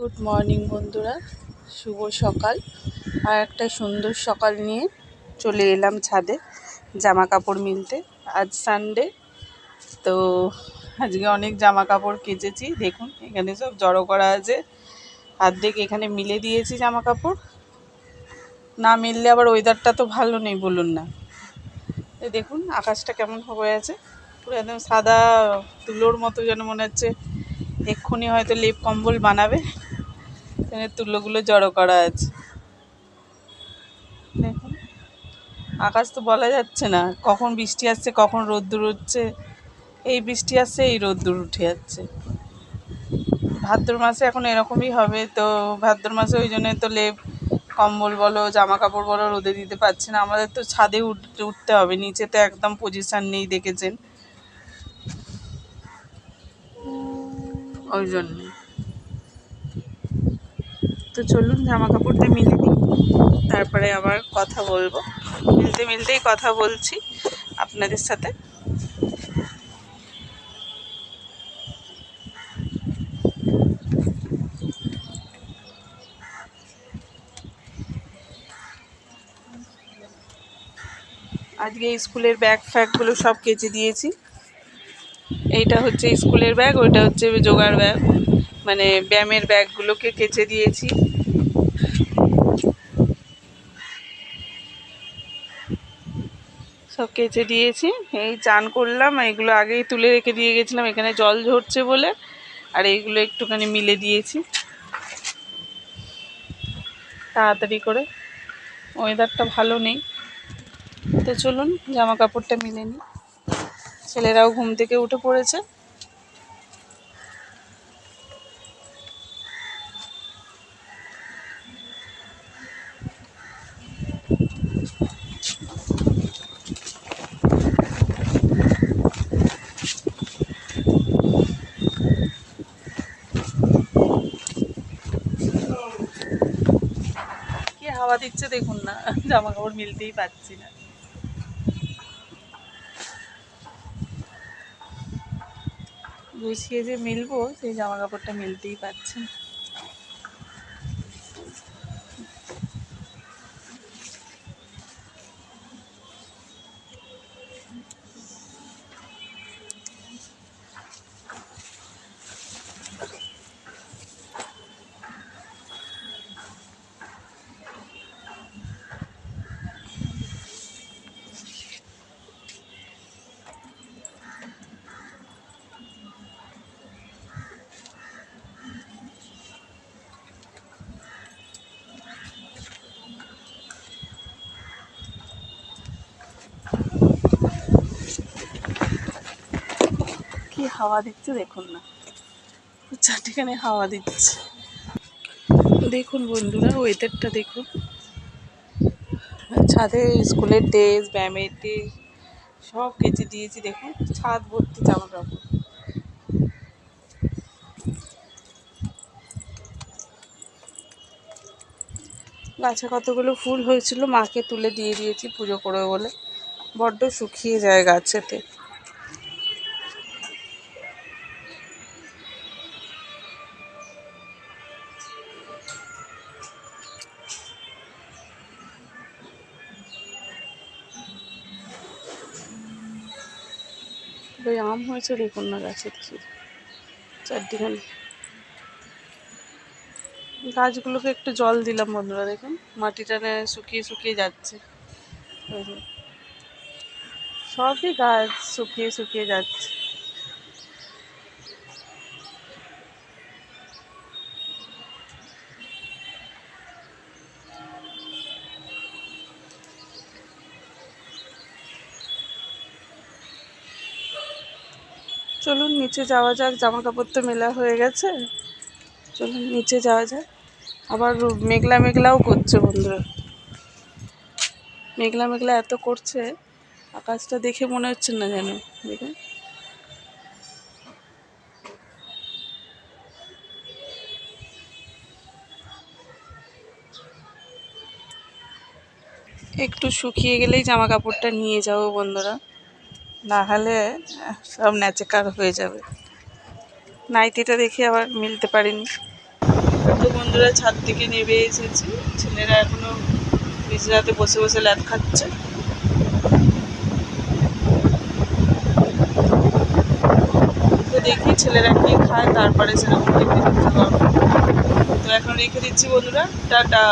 Good morning বন্ধুরা, শুভ সকাল। আর একটা সুন্দর সকাল নিয়ে চলে এলাম ছাদে জামা কাপড় মিলতে। আজ সানডে তো আজকে অনেক জামা কাপড় কেচেছি। দেখুন, এখানে সব জড়ো করা আছে। অর্ধেক এখানে মিলে দিয়েছি জামা কাপড় না মিললে আবার ওয়েদারটা তো ভালো নেই, বলুন না। দেখুন, আকাশটা কেমন হয়ে আছে। পুরো একদম সাদা তুলোর মতো যেন মনে হচ্ছে। এক্ষুনি হয়তো লেপ কম্বল বানাবে। এখানে তুলোগুলো জড়ো করা আছে। দেখুন। আকাশ তো বলা যাচ্ছে না, কখন বৃষ্টি আসছে, কখন রোদ্দুর উঠছে। এই বৃষ্টি আসছে, এই রোদ্দুর উঠে যাচ্ছে। ভাদ্র মাসে এখন এরকমই হবে, তো ভাদ্র মাসে ওই জন্য তো লেপ কম্বল বলো জামা কাপড় বলো, রোদে দিতে পারছে না। আমাদের তো ছাদে উঠতে উঠতে হবে, নিচে তো একদম পজিশান নেই দেখেছেন। ওই জন্যে তো চলুন জামা কাপড়টা মিলে নিই তারপরে আবার কথা বলব। মিলতে মিলতেই কথা বলছি আপনাদের সাথে। আজকে স্কুলের ব্যাগ ফ্যাগগুলো সব কেচে দিয়েছি। এইটা হচ্ছে স্কুলের ব্যাগ, ওইটা হচ্ছে জোগাড় ব্যাগ। মানে ব্যায়ামের ব্যাগগুলোকে কেচে দিয়েছি। সব কেচে দিয়েছি। এই চান করলাম এগুলো আগেই তুলে রেখে দিয়ে গেছিলাম, এখানে জল ঝরছে বলে। আর এইগুলো একটুখানি মিলে দিয়েছি। তাড়াতাড়ি করে। ওয়েদারটা ভালো নেই। তো চলুন জামা কাপড়টা মিলে নিই। ছেলেরাও ঘুম থেকে উঠে পড়েছে। কি হাওয়া দিচ্ছে দেখুন না জামা কাপড় মিলতেই পারছি না। গুছিয়ে যে মিলবো সেই জামা কাপড়টা মিলতেই পারছে কি হাওয়া দিচ্ছে দেখুন না। চারটিখানে হাওয়া দিচ্ছে। দেখুন বন্ধুরা ওয়েদারটা দেখুন। ছাদে স্কুলের ড্রেস, ব্যায়ামের ড্রেস, সব কেচে দিয়েছি, দেখুন। ছাদ ভর্তি জামা কাপড় গাছে কতগুলো ফুল হয়েছিল, মাকে তুলে দিয়ে দিয়েছি পুজো করবে বলে। বড্ড শুকিয়ে যায় গাছেতে। ওই আম হয়েছে দেখুন না গাছে দেখি চারদিকে গাছগুলোকে একটু জল দিলাম বন্ধুরা, দেখুন। মাটিটা শুকিয়ে শুকিয়ে যাচ্ছে। সবই গাছ শুকিয়ে শুকিয়ে যাচ্ছে। চলুন নিচে যাওয়া যাক জামা কাপড় তো মেলা হয়ে গেছে। চলুন নিচে যাওয়া যাক। আবার মেঘলা মেঘলাও করছে বন্ধুরা। মেঘলা মেঘলা এত করছে, আকাশটা দেখে মনে হচ্ছে না যেন। দেখুন। একটু শুকিয়ে গেলেই জামা কাপড়টা নিয়ে যাব বন্ধুরা। না হলে সব ন্যাচেকার হয়ে যাবে। নাইটিটা দেখে আবার মিলতে পারিনি। তো বন্ধুরা ছাদ থেকে নেমে এসেছি। ছেলেরা এখনও বিছানাতে বসে বসে ল্যাদ খাচ্ছে। দেখি ছেলেরা কি খায়, তারপরে সেরকম তো এখন রেখে দিচ্ছি বন্ধুরা। টাটা।